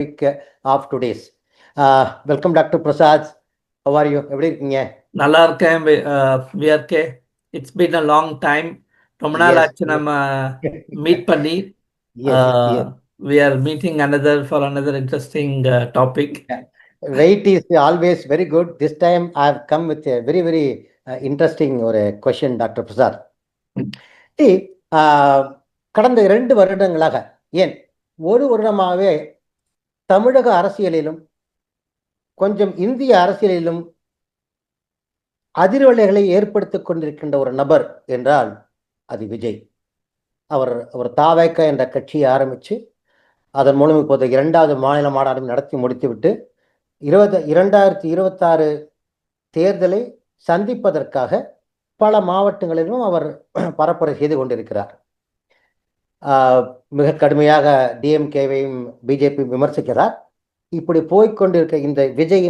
today's. Uh, welcome, Dr. Prasad. How are you? எப்படி இருக்கீங்க நல்லா இருக்கேன் VRK it's been a long time ரொம்ப நாள் ஆச்சு. நம்ம மீட் பண்ணி. We are meeting another for another interesting topic always very good. This time I have come with a very, very uh, interesting ஒரு question, Dr. Prasad. See, uh, கடந்த இரண்டு வருடங்களாக ஏன் ஒரு வருடமாகவே தமிழக அரசியலிலும் கொஞ்சம் இந்திய அரசியலிலும் அதிர்வலைகளை ஏற்படுத்திக் கொண்டிருக்கின்ற ஒரு நபர் என்றால் அது விஜய். அவர் அவர் தாவேக்க என்ற கட்சியை ஆரம்பித்து அதன் மூலம் இப்போது இரண்டாவது மாநில மாநாடு நடத்தி முடித்துவிட்டு இருபது இரண்டாயிரத்தி இருபத்தாறு தேர்தலை சந்திப்பதற்காக பல மாவட்டங்களிலும் அவர் பரப்புரை செய்து கொண்டிருக்கிறார். மிக கடுமையாக டிஎம்கேவையும் பிஜேபி விமர்சிக்கிறார். இப்படி போய்க்கொண்டிருக்க இந்த விஜயின்